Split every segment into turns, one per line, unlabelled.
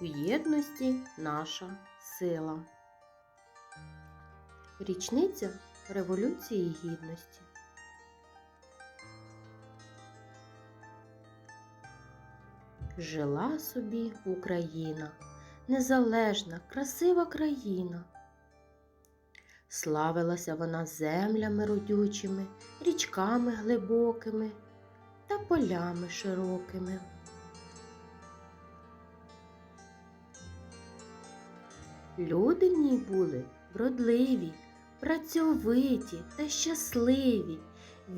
У єдності наша сила. Річниця Революції Гідності. Жила собі Україна, незалежна, красива країна. Славилася вона землями родючими, річками глибокими та полями широкими. Люди в ній були вродливі, працьовиті та щасливі,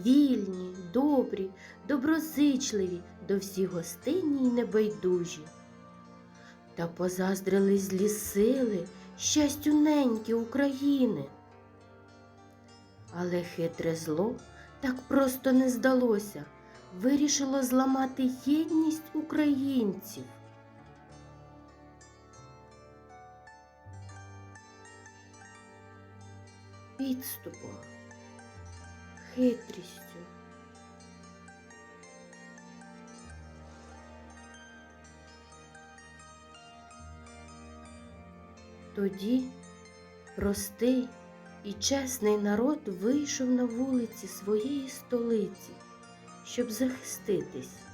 вільні, добрі, доброзичливі, до всіх гостинні й небайдужі. Та позаздрили злі сили щастю неньки України. Але хитре зло так просто не здалося, вирішило зламати єдність українців. Підступом, хитрістю. Тоді простий і чесний народ вийшов на вулиці своєї столиці, щоб захиститись.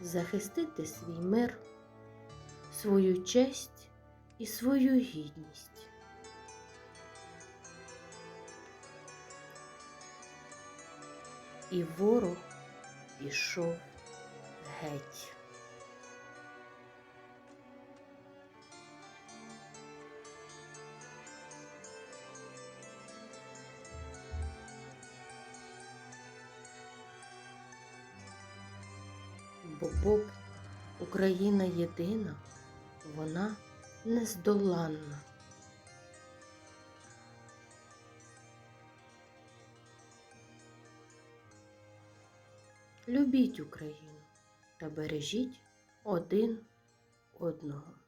Захистити свій мир, свою честь і свою гідність. І ворог пішов геть. Бо поки Україна єдина, вона нездоланна. Любіть Україну та бережіть один одного.